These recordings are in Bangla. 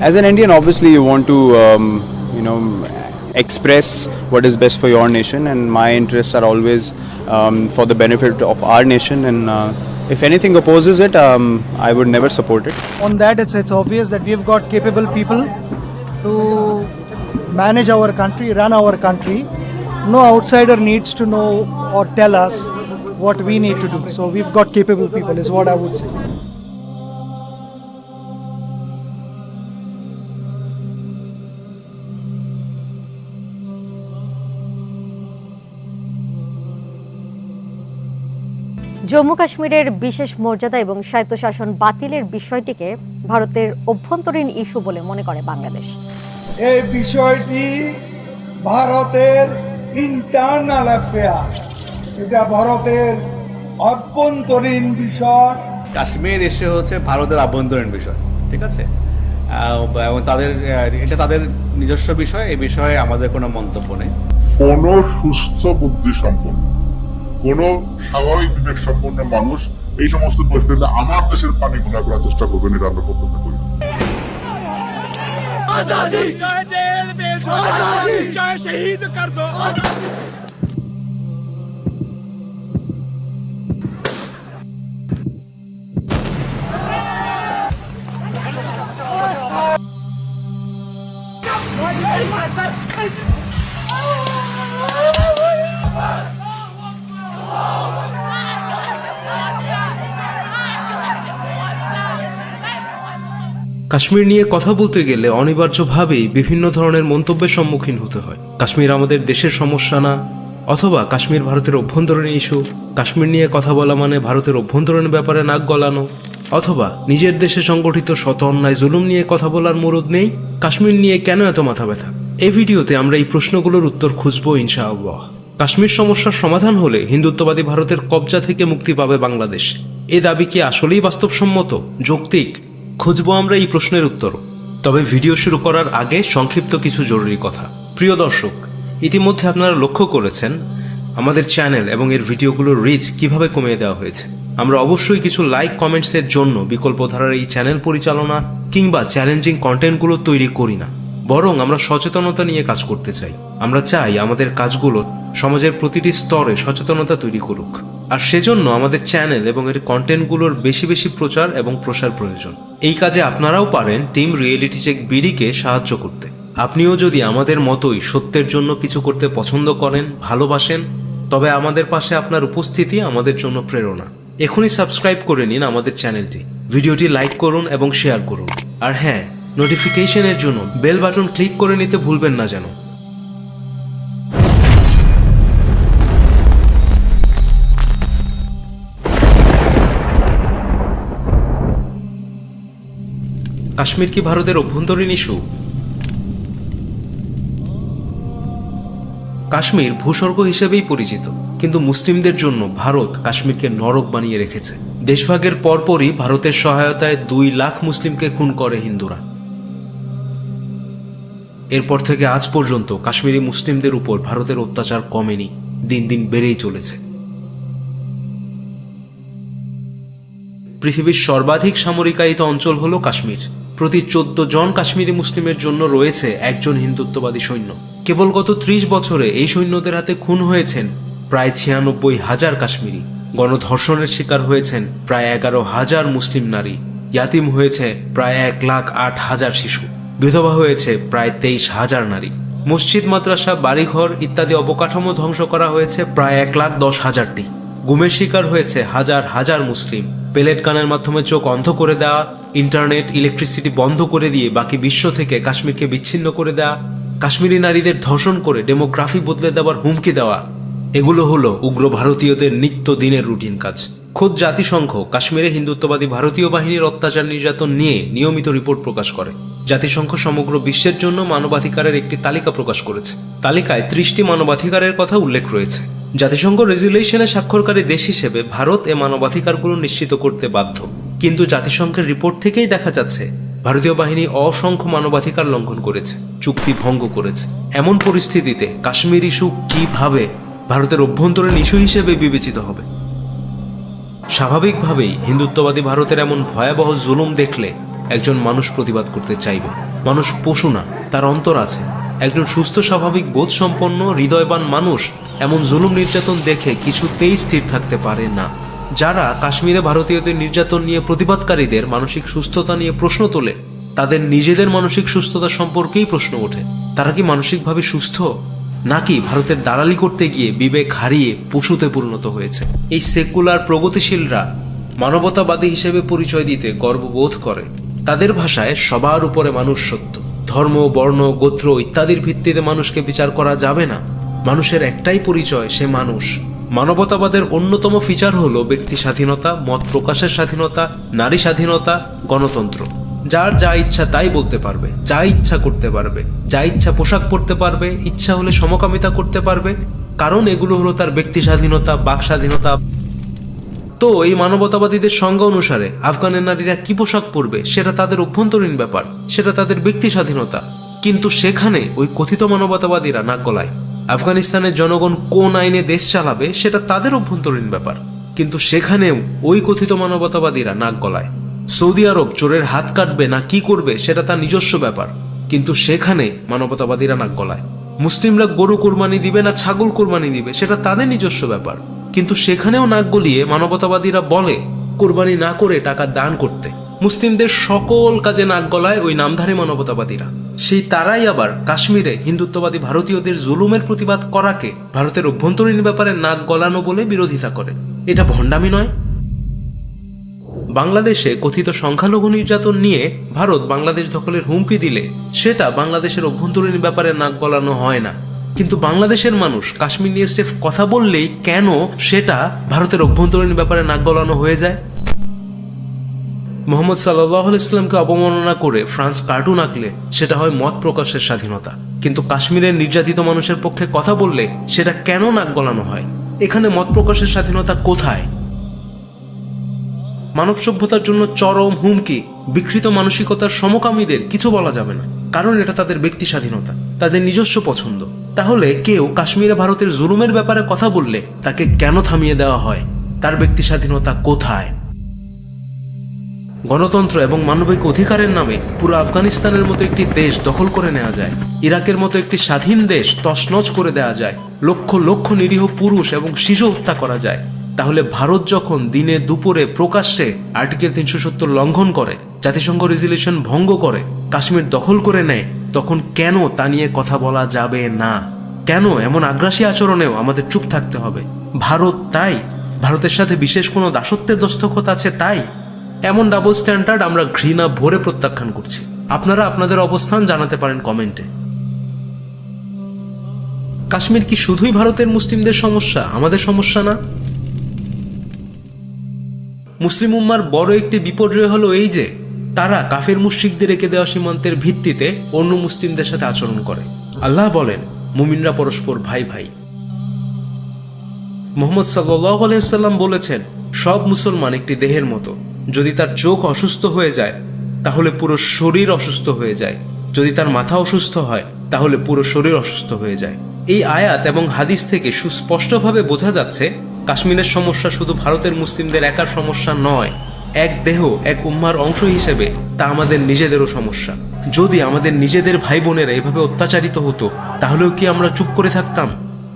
As an Indian, obviously, you want to, um, you know, express what is best for your nation, and my interests are always um, for the benefit of our nation. And uh, if anything opposes it, um, I would never support it. on that it's it's obvious that we've got capable people to manage our country run our country no outsider needs to know or tell us what we need to do so we've got capable people is what i would say Jammu কাশ্মীরের বিশেষ মর্যাদা এবং স্বায়ত্তশাসন বাতিলের বিষয়টিকে ভারতের অভ্যন্তরীণ ইস্যু বলে মনে করে বাংলাদেশ। এই বিষয়টি ভারতের ইন্টারনাল অ্যাফেয়ার এটা ভারতের অভ্যন্তরীণ বিষয়। কাশ্মীর এসে হচ্ছে ভারতের আভ্যন্তরীণ বিষয় ঠিক আছে? এবং তাদের এটা তাদের নিজস্ব বিষয় এই বিষয়ে আমাদের কোনো মন্তব্য নেই। কোন সুস্থ বুদ্ধি সম্পন্ন। কোন স্বাভাবিক বিবেক সম্পন্ন মানুষ এই সমস্ত পরিস্থিতিতে আমার দেশের পানি গুণা করার চেষ্টা করবেন এটা আমরা প্রত্যাশা করি শহীদ কর দো। Why did they কাশ্মীর নিয়ে কথা বলতে গেলে অনিবার্যভাবেই বিভিন্ন ধরনের মন্তব্যের সম্মুখীন হতে হয়। কাশ্মীর আমাদের দেশের সমস্যা না? অথবা কাশ্মীর ভারতের অভ্যন্তরীণ ইস্যু? কাশ্মীর নিয়ে কথা বলা মানে ভারতের অভ্যন্তরীণ ব্যাপারে নাক গলানো? অথবা নিজের দেশে সংগঠিত শত অন্যায় জুলুম নিয়ে কথা বলার মুরদ নেই? কাশ্মীর নিয়ে কেন এত মাথা ব্যথা এই ভিডিওতে আমরা এই প্রশ্নগুলোর উত্তর খুঁজবো ইনশাআল্লাহ। কাশ্মীর সমস্যার সমাধান হলে হিন্দুত্ববাদী ভারতের কবজা থেকে মুক্তি পাবে বাংলাদেশ। এ দাবি কি আসলেই বাস্তবসম্মত, যৌক্তিক? খুঁজবো আমরা এই প্রশ্নের উত্তর। তবে ভিডিও শুরু করার আগে সংক্ষিপ্ত কিছু জরুরি কথা। প্রিয় দর্শক, ইতিমধ্যে আপনারা লক্ষ্য করেছেন আমাদের চ্যানেল এবং এর ভিডিওগুলোর রিচ কীভাবে কমিয়ে দেওয়া হয়েছে। আমরা অবশ্যই কিছু লাইক কমেন্টসের জন্য বিকল্প ধারার এই চ্যানেল পরিচালনা কিংবা চ্যালেঞ্জিং কন্টেন্টগুলো তৈরি করি না। বরং আমরা সচেতনতা নিয়ে কাজ করতে চাই। আমরা চাই আমাদের কাজগুলো সমাজের প্রতিটি স্তরে সচেতনতা তৈরি করুক। আর সেজন্য আমাদের চ্যানেল এবং এর কন্টেন্টগুলোর বেশি বেশি প্রচার এবং প্রসার প্রয়োজন। এই কাজে আপনারাও পারেন টিম রিয়েলিটি চেক বিডিকে সাহায্য করতে। আপনিও যদি আমাদের মতোই সত্যের জন্য কিছু করতে পছন্দ করেন, ভালোবাসেন, তবে আমাদের পাশে আপনার উপস্থিতি আমাদের জন্য প্রেরণা। এখনই সাবস্ক্রাইব করে নিন আমাদের চ্যানেলটি। ভিডিওটি লাইক করুন এবং শেয়ার করুন। আর হ্যাঁ নোটিফিকেশনের জন্য বেল বাটন ক্লিক করে নিতে ভুলবেন না যেন। কাশ্মীর কি ভারতের অভ্যন্তরীণ ইস্যু? কাশ্মীর ভূস্বর্গ হিসেবেই পরিচিত, কিন্তু মুসলিমদের জন্য ভারত কাশ্মীরকে নরক বানিয়ে রেখেছে। দেশভাগের পরপরই ভারতের সহায়তায় দুই লাখ মুসলিমকে খুন করে হিন্দুরা। এরপর থেকে আজ পর্যন্ত কাশ্মীরি মুসলিমদের উপর ভারতের অত্যাচার কমেনি, দিন দিন বেড়েই চলেছে। পৃথিবীর সর্বাধিক সামরিকায়িত অঞ্চল হল কাশ্মীর। প্রতি চোদ্দ জন কাশ্মীরি মুসলিমের জন্য রয়েছে একজন হিন্দুত্ববাদী সৈন্য। কেবল গত ত্রিশ বছরে এই সৈন্যদের হাতে খুন হয়েছেন প্রায় ছিয়ানব্বই হাজার কাশ্মীরি। গণধর্ষণের শিকার হয়েছেন প্রায় এগারো হাজার মুসলিম নারী। ইয়াতিম হয়েছে প্রায় এক লাখ আট হাজার শিশু। বিধবা হয়েছে প্রায় তেইশ হাজার নারী। মসজিদ, মাদ্রাসা, বাড়িঘর ইত্যাদি অবকাঠামো ধ্বংস করা হয়েছে প্রায় এক লাখ দশ হাজারটি। গুমের শিকার হয়েছে হাজার হাজার মুসলিম। পেলেট গানের মাধ্যমে চোখ অন্ধ করে দেওয়া ইন্টারনেট, ইলেকট্রিসিটি বন্ধ করে দিয়ে বাকি বিশ্ব থেকে কাশ্মীরকে বিচ্ছিন্ন করে দেওয়া কাশ্মীরি নারীদের ধর্ষণ করে ডেমোগ্রাফি বদলে দেওয়ার হুমকি দেওয়া, এগুলো হলো উগ্র ভারতীয়দের নিত্য দিনের রুটিন কাজ। খোদ জাতিসংঘ কাশ্মীরে হিন্দুত্ববাদী ভারতীয় বাহিনীর অত্যাচার নির্যাতন নিয়ে নিয়মিত রিপোর্ট প্রকাশ করে। জাতিসংঘ সমগ্র বিশ্বের জন্য মানবাধিকারের একটি তালিকা প্রকাশ করেছে। তালিকায় ত্রিশটি মানবাধিকারের কথা উল্লেখ রয়েছে। জাতিসংঘ রেজুলেশনে স্বাক্ষরকারী দেশ হিসেবে ভারত এ মানবাধিকারগুলো নিশ্চিত করতে বাধ্য। কিন্তু জাতিসংঘের রিপোর্ট থেকেই দেখা যাচ্ছে, ভারতীয় বাহিনী অসংখ্য মানবাধিকার লঙ্ঘন করেছে, চুক্তি ভঙ্গ করেছে। এমন পরিস্থিতিতে কাশ্মীর ইস্যু কীভাবে ভারতের অভ্যন্তরীণ ইস্যু হিসেবে বিবেচিত হবে? স্বাভাবিকভাবেই হিন্দুত্ববাদী ভারতের এমন ভয়াবহ জুলুম দেখলে একজন মানুষ প্রতিবাদ করতে চাইবে। মানুষ পশু না, তার অন্তর আছে। একজন সুস্থ, স্বাভাবিক বোধ সম্পন্ন হৃদয়বান মানুষ এমন জুলুম নির্যাতন দেখে কিছুতেই স্থির থাকতে পারে না। যারা কাশ্মীরে ভারতীয়দের নির্যাতন নিয়ে প্রতিবাদকারীদের মানসিক সুস্থতা নিয়ে প্রশ্ন তোলে, তাদের নিজেদের মানসিক সুস্থতা সম্পর্কেই প্রশ্ন ওঠে। তারা কি মানসিকভাবে সুস্থ? নাকি ভারতের দালালি করতে গিয়ে বিবেক হারিয়ে পশুতে পরিণত হয়েছে? এই সেকুলার প্রগতিশীলরা মানবতাবাদী হিসেবে পরিচয় দিতে গর্ববোধ করে। তাদের ভাষায় সবার উপরে মানুষ সত্য। ধর্ম, বর্ণ, গোত্র ইত্যাদির ভিত্তিতে মানুষকে বিচার করা যাবে না। মানুষের একটাই পরিচয়, সে মানুষ। মানবতাবাদের অন্যতম ফিচার হলো ব্যক্তি স্বাধীনতা, মত প্রকাশের স্বাধীনতা, নারী স্বাধীনতা, গণতন্ত্র। যার যা ইচ্ছা তাই বলতে পারবে, যা ইচ্ছা করতে পারবে, যা ইচ্ছা পোশাক পরতে পারবে, ইচ্ছা হলে সমকামিতা করতে পারবে। কারণ এগুলো হলো তার ব্যক্তি স্বাধীনতা, বাক স্বাধীনতা। তো এই মানবতাবাদীদের সংজ্ঞা অনুসারে আফগানের নারীরা কি পোশাক পরবে, সেটা তাদের অভ্যন্তরীণ ব্যাপার, সেটা তাদের ব্যক্তি স্বাধীনতা। কিন্তু সেখানে ওই কথিত মানবতাবাদীরা নাক গলায়। আফগানিস্তানের জনগণ কোন আইনে দেশ চালাবে, সেটা তাদের অভ্যন্তরীণ ব্যাপার। কিন্তু সেখানেও ওই কথিত মানবতাবাদীরা নাক গলায়। সৌদি আরব চোরের হাত কাটবে না কি করবে, সেটা তার নিজস্ব ব্যাপার। কিন্তু সেখানে মানবতাবাদীরা নাক গলায়। মুসলিমরা গরু কোরবানি দিবে না ছাগল কোরবানি দিবে, সেটা তাদের নিজস্ব ব্যাপার। কিন্তু সেখানেও নাক গলিয়ে মানবতাবাদীরা বলে, কোরবানি না করে টাকা দান করতে। মুসলিমদের সকল কাজে নাক গলায় ওই নামধারী মানবতাবাদীরা। সেই তারাই আবার কাশ্মীরে হিন্দুত্ববাদী ভারতীয়দের জুলুমের প্রতিবাদ করাকে ভারতের অভ্যন্তরীণ ব্যাপারে নাক গলানো বলে বিরোধিতা করে। এটা ভণ্ডামি নয়। বাংলাদেশে কথিত সংখ্যালঘু নির্যাতন নিয়ে ভারত বাংলাদেশ দখলের হুমকি দিলে সেটা বাংলাদেশের অভ্যন্তরীণ ব্যাপারে নাক গলানো হয় না। কিন্তু বাংলাদেশের মানুষ কাশ্মীর নিয়ে স্রেফ কথা বললেই কেন সেটা ভারতের অভ্যন্তরীণ ব্যাপারে নাক গলানো হয়ে যায়? মোহাম্মদ সাল্লাহ ইসলামকে অবমাননা করে ফ্রান্স কার্টুন আঁকলে সেটা হয় মত প্রকাশের স্বাধীনতা। কিন্তু কাশ্মীরের নির্যাতিত মানুষের পক্ষে কথা বললে সেটা কেন নাক গলানো হয়? এখানে মত প্রকাশের স্বাধীনতা কোথায়? মানব সভ্যতার জন্য চরম হুমকি, বিকৃত মানসিকতার সমকামীদের কিছু বলা যাবে না। কারণ এটা তাদের ব্যক্তি স্বাধীনতা, তাদের নিজস্ব পছন্দ। তাহলে কেউ কাশ্মীরে ভারতের জুলুমের ব্যাপারে কথা বললে তাকে কেন থামিয়ে দেওয়া হয়? তার ব্যক্তি স্বাধীনতা কোথায়? গণতন্ত্র এবং মানবিক অধিকারের নামে পুরো আফগানিস্তানের মতো একটি দেশ দখল করে নেওয়া যায়। ইরাকের মতো একটি স্বাধীন দেশ তছনছ করে দেওয়া যায়। লক্ষ লক্ষ নিরীহ পুরুষ এবং শিশু হত্যা করা যায়। তাহলে ভারত যখন দিনে দুপুরে প্রকাশ্যে আর্টিকেল তিনশো সত্তর লঙ্ঘন করে, জাতিসংঘ রেজুলেশন ভঙ্গ করে, কাশ্মীর দখল করে নেয়, তখন কেন তা নিয়ে কথা বলা যাবে না? কেন এমন আগ্রাসী আচরণেও আমাদের চুপ থাকতে হবে? ভারত তাই? ভারতের সাথে বিশেষ কোনো দাসত্বের দস্তখত আছে তাই? এমন ডাবল স্ট্যান্ডার্ড আমরা ঘৃণা ভরে প্রত্যাখ্যান করছি। আপনারা আপনাদের অবস্থান জানাতে পারেন কমেন্টে। কাশ্মীর কি শুধুই ভারতের মুসলিমদের সমস্যা? আমাদের সমস্যা না? মুসলিম উম্মার বড় একটি বিপর্যয় হলো এই যে, তারা কাফের মুশ্রিকদের রেখে দেওয়া সীমান্তের ভিত্তিতে অন্য মুসলিমদের সাথে আচরণ করে। আল্লাহ বলেন, মুমিনরা পরস্পর ভাই ভাই। মোহাম্মদ সাল্লাহ আলহিসাল্লাম বলেছেন, সব মুসলমান একটি দেহের মতো। যদি তার চোখ অসুস্থ হয়ে যায়, তাহলে পুরো শরীর অসুস্থ হয়ে যায়। যদি তার মাথা অসুস্থ হয়, তাহলে পুরো শরীর অসুস্থ হয়ে যায়। এই আয়াত এবং হাদিস থেকে সুস্পষ্টভাবে বোঝা যাচ্ছে, কাশ্মীরের সমস্যা শুধু ভারতের মুসলিমদের একার সমস্যা নয়, এক দেহ, এক উম্মার অংশ হিসেবে তা আমাদের নিজেদেরও সমস্যা। যদি আমাদের নিজেদের ভাই বোনেরা এভাবে অত্যাচারিত হতো, তাহলেও কি আমরা চুপ করে থাকতাম?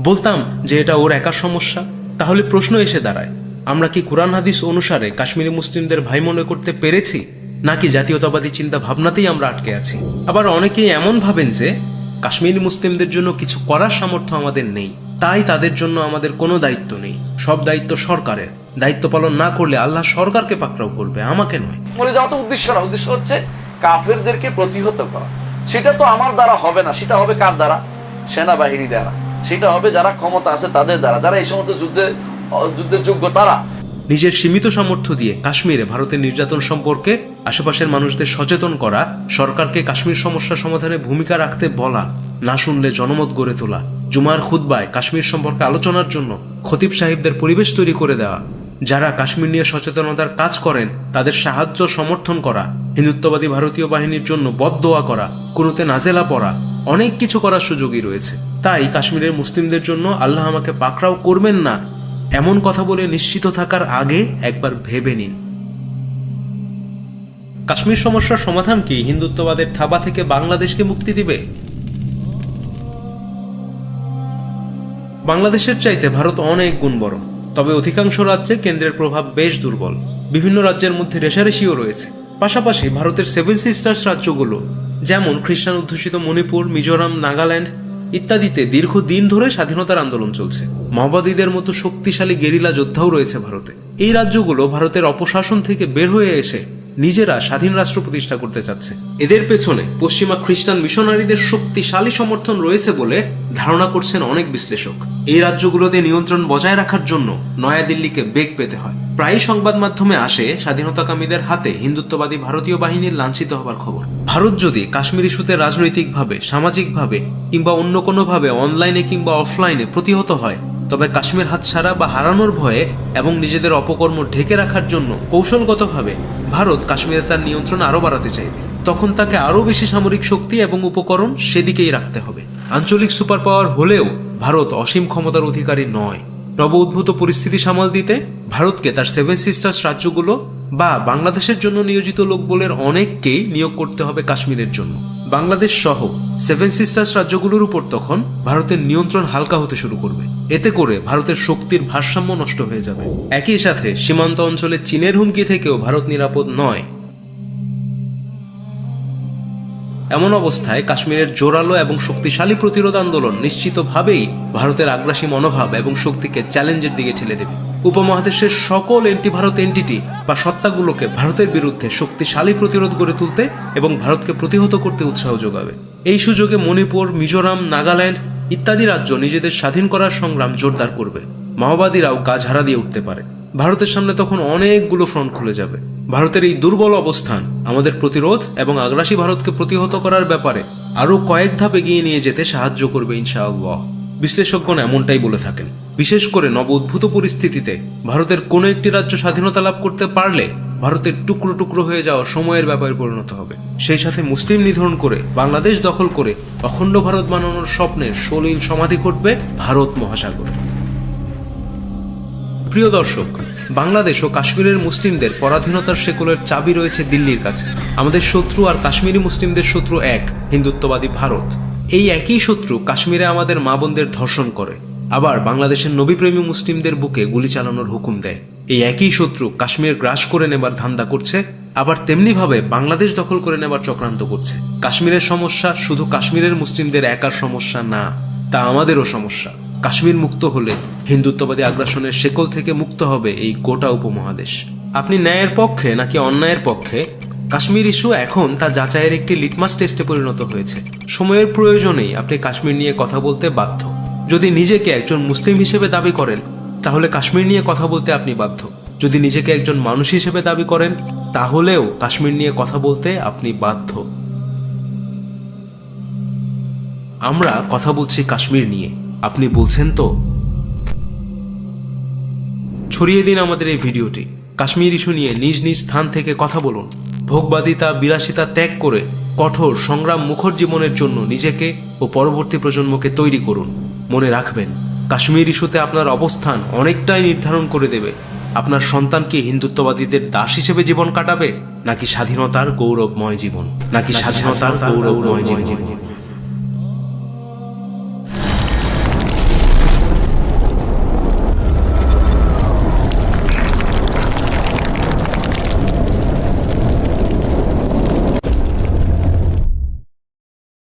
বলতাম যে এটা ওর একার সমস্যা? তাহলে প্রশ্ন এসে দাঁড়ায় আমরা কি কোরআন হাদিস অনুসারে কাশ্মীরি মুসলিমদের ভাই মনে করতে পেরেছি? নাকি জাতীয়তাবাদী চিন্তা ভাবনাতেই আমরা আটকে আছি? আবার অনেকেই এমন ভাবেন যে, কাশ্মীরি মুসলিমদের জন্য কিছু করার সামর্থ্য আমাদের নেই। তাই তাদের জন্য আমাদের কোনো দায়িত্ব নেই। সব দায়িত্ব সরকারের। দায়িত্ব পালন না করলে আল্লাহ সরকারকে পাকড়াও করবে, আমাকে নয়। মরে যাওয়া তো উদ্দেশ্য না, উদ্দেশ্য হচ্ছে কাফেরদেরকে প্রতিহত করা। সেটা তো আমার দ্বারা হবে না। সেটা হবে কার দ্বারা? সেনাবাহিনী দ্বারা। সেটা হবে যারা ক্ষমতা আছে তাদের দ্বারা। যারা এই সমস্ত যুদ্ধে যুদ্ধের যোগ্য তারা। নিজের সীমিত সামর্থ্য দিয়ে কাশ্মীরে ভারতের নির্যাতন সম্পর্কে আশেপাশের মানুষদের সচেতন করা, সরকারকে কাশ্মীর সমস্যা সমাধানে ভূমিকা রাখতে বলা, না শুনলে জনমত গড়ে তোলা, জুমার খুদ্বায় কাশ্মীর সম্পর্কে আলোচনার জন্য খতিব সাহেবদের পরিবেশ তৈরি করে দেওয়া, যারা কাশ্মীর নিয়ে সচেতনতার কাজ করেন, তাদের সাহায্য সমর্থন করা, হিন্দুত্ববাদী ভারতীয় বাহিনীর জন্য বদদোয়া করা, কোনোতে নাজেলা পড়া, অনেক কিছু করার সুযোগই রয়েছে। তাই কাশ্মীরের মুসলিমদের জন্য আল্লাহ আমাকে পাকড়াও করবেন না এমন কথা বলে নিশ্চিত থাকার আগে একবার ভেবে নিন। কাশ্মীর সমস্যার সমাধান কি হিন্দুত্ববাদের থাবা থেকে বাংলাদেশকে মুক্তি দিবে? বাংলাদেশের চাইতে ভারত অনেক গুণ বড়, তবে অধিকাংশ রাজ্যে কেন্দ্রের প্রভাব বেশ দুর্বল। বিভিন্ন রাজ্যের মধ্যে রেশারেশিও রয়েছে। পাশাপাশি ভারতের সেভেন সিস্টার্স রাজ্যগুলো, যেমন খ্রিস্টান অধ্যুষিত মণিপুর, মিজোরাম, নাগাল্যান্ড ইত্যাদিতে দীর্ঘদিন ধরে স্বাধীনতার আন্দোলন চলছে। মাওবাদীদের মতো শক্তিশালী গেরিলা যোদ্ধাও রয়েছে ভারতে। এই রাজ্যগুলো ভারতের অপশাসন থেকে বের হয়ে এসে নিজেরা স্বাধীন রাষ্ট্র প্রতিষ্ঠা করতে চাচ্ছে। এদের পেছনে পশ্চিমা খ্রিস্টান মিশনারিদের শক্তিশালী সমর্থন রয়েছে বলে ধারণা করছেন অনেক বিশ্লেষক। এই রাজ্যগুলোতে নিয়ন্ত্রণ বজায় রাখার জন্য নয়াদিল্লিকে বেগ পেতে হয়। প্রায় সংবাদ মাধ্যমে আসে স্বাধীনতাকামীদের হাতে হিন্দুত্ববাদী ভারতীয় বাহিনীর লাঞ্ছিত হবার খবর। ভারত যদি কাশ্মীর ইস্যুতে রাজনৈতিকভাবে, সামাজিকভাবে কিংবা অন্য কোনোভাবে অনলাইনে কিংবা অফলাইনে প্রতিহত হয় তবে কাশ্মীর হাতছাড়া বা হারানোর ভয়ে এবং নিজেদের অপকর্ম ঢেকে রাখার জন্য কৌশলগতভাবে ভারত কাশ্মীরে তার নিয়ন্ত্রণ আরও বাড়াতে চাইবে। তখন তাকে আরও বেশি সামরিক শক্তি এবং উপকরণ সেদিকেই রাখতে হবে। আঞ্চলিক সুপার পাওয়ার হলেও ভারত অসীম ক্ষমতার অধিকারী নয়। নব উদ্ভূত পরিস্থিতি সামাল দিতে ভারতকে তার সেভেন সিস্টার্স রাজ্যগুলো বা বাংলাদেশের জন্য নিয়োজিত লোকবলের অনেককেই নিয়োগ করতে হবে কাশ্মীরের জন্য। বাংলাদেশ সহ সেভেন সিস্টার্স রাজ্যগুলোর উপর তখন ভারতের নিয়ন্ত্রণ হালকা হতে শুরু করবে। এতে করে ভারতের শক্তির ভারসাম্য নষ্ট হয়ে যাবে। একই সাথে সীমান্ত অঞ্চলে চীনের হুমকি থেকেও ভারত নিরাপদ নয়। এমন অবস্থায় কাশ্মীরের জোরালো এবং শক্তিশালী প্রতিরোধ আন্দোলন নিশ্চিতভাবেই ভারতের আগ্রাসী মনোভাব এবং শক্তিকে চ্যালেঞ্জের দিকে ঠেলে দেবে। উপমহাদেশের সকল এন্টি ভারত এন্টিটি বা সত্তাগুলোকে ভারতের বিরুদ্ধে শক্তিশালী প্রতিরোধ গড়ে তুলতে এবং ভারতকে প্রতিহত করতে উৎসাহ যোগাবে। এই সুযোগে মণিপুর, মিজোরাম, নাগাল্যান্ড ইত্যাদি রাজ্য নিজেদের স্বাধীন করার সংগ্রাম জোরদার করবে। মাওবাদীরাও কাজ হারা দিয়ে উঠতে পারে। ভারতের সামনে তখন অনেকগুলো ফ্রন্ট খুলে যাবে। ভারতের এই দুর্বল অবস্থান আমাদের প্রতিরোধ এবং আগ্রাসী ভারতকে প্রতিহত করার ব্যাপারে আরও কয়েক ধাপ এগিয়ে নিয়ে যেতে সাহায্য করবে ইনশাআল্লাহ। বিশ্লেষকগণ এমনটাই বলে থাকেন। বিশেষ করে নব উদ্ভূত পরিস্থিতিতে ভারতের কোনো একটি রাজ্য স্বাধীনতা লাভ করতে পারলে ভারতের টুকরো টুকরো হয়ে যাওয়া সময়ের ব্যাপারে পরিণত হবে। সেই সাথে মুসলিম নিধন করে, বাংলাদেশ দখল করে, অখণ্ড ভারত বানানোর স্বপ্নের সলিল সমাধি ঘটবে ভারত মহাসাগরে। প্রিয় দর্শক, বাংলাদেশ ও কাশ্মীরের মুসলিমদের পরাধীনতার শেকলের চাবি রয়েছে দিল্লির কাছে। আমাদের শত্রু আর কাশ্মীরি মুসলিমদের শত্রু এক, হিন্দুত্ববাদী ভারত। এই একই শত্রু কাশ্মীরে আমাদের মা বোনদের ধর্ষণ করে। আবার বাংলাদেশের নবীপ্রেমী মুসলিমদের বুকে গুলি চালানোর হুকুম দেয়। এই একই শত্রু কাশ্মীর গ্রাস করে নেবার ধান্দা করছে, আবার তেমনিভাবে বাংলাদেশ দখল করে নেবার চক্রান্ত করছে। কাশ্মীরের সমস্যা শুধু কাশ্মীরের মুসলিমদের একার সমস্যা না, তা আমাদেরও সমস্যা। কাশ্মীর মুক্ত হলে হিন্দুত্ববাদী আগ্রাসনের শেকল থেকে মুক্ত হবে এই গোটা উপমহাদেশ। আপনি ন্যায়ের পক্ষে নাকি অন্যায়ের পক্ষে? কাশ্মীর ইস্যু এখন তা যাচাইয়ের একটি লিটমাস টেস্টে পরিণত হয়েছে। সময়ের প্রয়োজনেই আপনি কাশ্মীর নিয়ে কথা বলতে বাধ্য। যদি নিজেকে একজন মুসলিম হিসেবে দাবি করেন তাহলে কাশ্মীর নিয়ে কথা বলতে আপনি বাধ্য। যদি নিজেকে একজন মানুষ হিসেবে দাবি করেন, তাহলেও কাশ্মীর নিয়ে কথা বলতে আপনি বাধ্য। আমরা কথা বলছি কাশ্মীর নিয়ে। আপনি বলছেন তো? ছড়িয়ে দিন আমাদের এই ভিডিওটি। কাশ্মীর ইস্যু নিয়ে নিজ নিজ স্থান থেকে কথা বলুন। ভোগবাদিতা, বিলাসিতা ত্যাগ করে কঠোর সংগ্রাম মুখর জীবনের জন্য নিজেকে ও পরবর্তী প্রজন্মকে তৈরি করুন। মনে রাখবেন কাশ্মীর ইস্যুতে আপনার অবস্থান অনেকটাই নির্ধারণ করে দেবে। আপনার সন্তানকে হিন্দুত্ববাদীদের দাস হিসেবে জীবন কাটাবে, নাকি স্বাধীনতার গৌরবময় জীবন? নাকি স্বাধীনতার গৌরবময় জীবন?